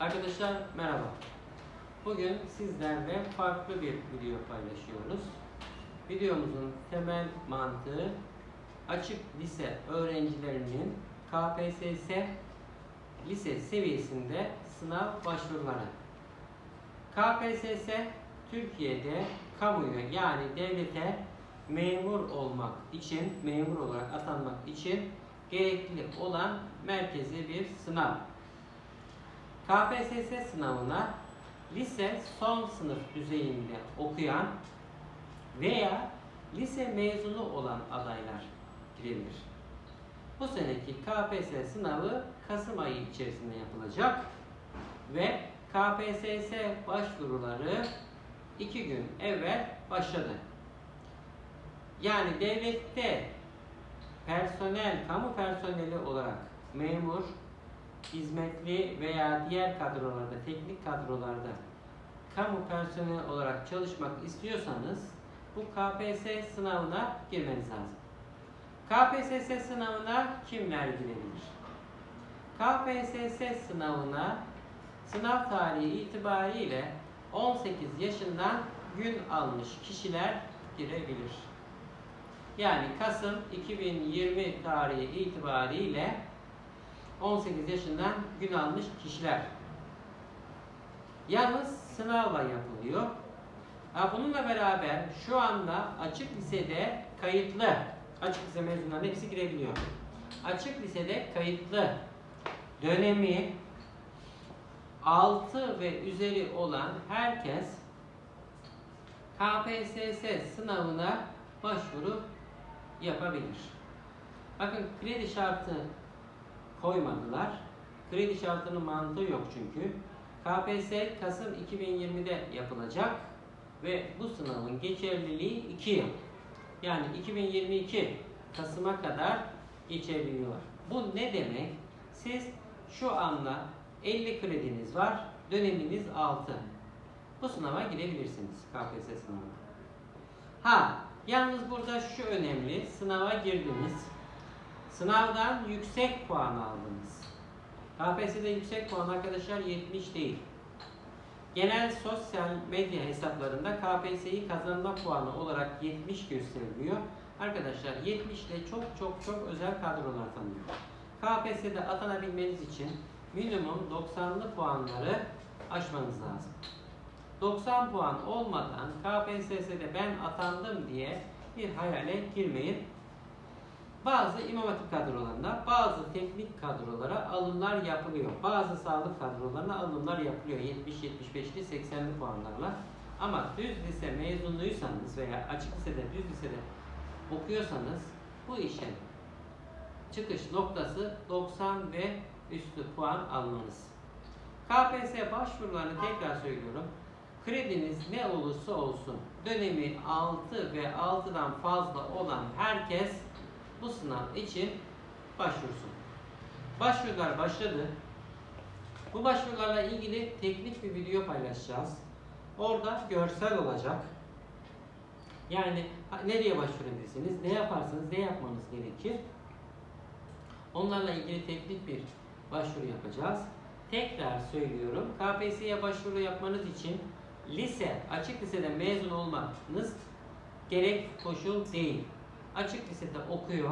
Arkadaşlar merhaba. Bugün sizlerle farklı bir video paylaşıyoruz. Videomuzun temel mantığı açık lise öğrencilerinin KPSS lise seviyesinde sınav başvuruları. KPSS Türkiye'de kamuya yani devlete memur olmak için, memur olarak atanmak için gerekli olan merkezi bir sınav. KPSS sınavına lise son sınıf düzeyinde okuyan veya lise mezunu olan adaylar girebilir. Bu seneki KPSS sınavı Kasım ayı içerisinde yapılacak ve KPSS başvuruları iki gün evvel başladı. Yani devlette personel, kamu personeli olarak memur, hizmetli veya diğer kadrolarda, teknik kadrolarda kamu personeli olarak çalışmak istiyorsanız bu KPSS sınavına girmeniz lazım. KPSS sınavına kimler girebilir? KPSS sınavına sınav tarihi itibariyle 18 yaşından gün almış kişiler girebilir. Yani Kasım 2020 tarihi itibariyle 18 yaşından gün almış kişiler. Yalnız sınavla yapılıyor. Bununla beraber şu anda açık lisede kayıtlı, açık lise mezunlarının hepsi girebiliyor. Açık lisede kayıtlı dönemi 6 ve üzeri olan herkes KPSS sınavına başvuru yapabilir. Bakın kredi şartı koymadılar. Kredi şartının mantığı yok çünkü. KPSS Kasım 2020'de yapılacak ve bu sınavın geçerliliği 2 yıl. Yani 2022 Kasım'a kadar geçerliliği var. Bu ne demek? Siz şu anda 50 krediniz var, döneminiz 6. Bu sınava girebilirsiniz KPSS sınavına. Ha, yalnız burada şu önemli, sınava girdiniz. Sınavdan yüksek puan aldınız. KPSS'de yüksek puan arkadaşlar 70 değil. Genel sosyal medya hesaplarında KPSS'yi kazanma puanı olarak 70 gösteriliyor. Arkadaşlar 70 ile çok çok çok özel kadrolar tanıyor. KPSS'de atanabilmeniz için minimum 90'lı puanları aşmanız lazım. 90 puan olmadan KPSS'de ben atandım diye bir hayale girmeyin. Bazı imam hatip kadrolarında, bazı teknik kadrolara alımlar yapılıyor. Bazı sağlık kadrolarına alımlar yapılıyor 70-75'li 80'li puanlarla. Ama düz lise mezunluysanız veya açık lisede, düz lisede okuyorsanız bu işin çıkış noktası 90 ve üstü puan almanız. KPSS başvurularını tekrar söylüyorum. Krediniz ne olursa olsun dönemi 6 ve 6'dan fazla olan herkes bu sınav için başvursun. Başvurular başladı. Bu başvurularla ilgili teknik bir video paylaşacağız. Orada görsel olacak. Yani nereye başvurabilirsiniz, ne yaparsınız, ne yapmanız gerekir. Onlarla ilgili teknik bir başvuru yapacağız. Tekrar söylüyorum. KPSS'ye başvuru yapmanız için lise, açık lisede mezun olmanız gerek koşul değil. Açık lisede okuyor,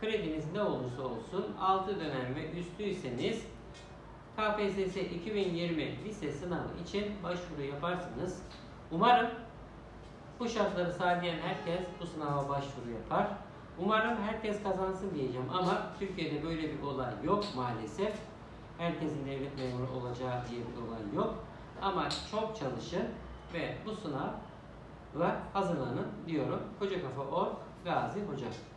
krediniz ne olursa olsun 6 dönem ve üstüyseniz KPSS 2020 lise sınavı için başvuru yaparsınız. Umarım bu şartları sağlayan herkes bu sınava başvuru yapar. Umarım herkes kazansın diyeceğim ama Türkiye'de böyle bir olay yok maalesef. Herkesin devlet memuru olacağı diye bir olay yok. Ama çok çalışın ve bu sınava hazırlanın diyorum. Koca Kafa Or Gazi hocam.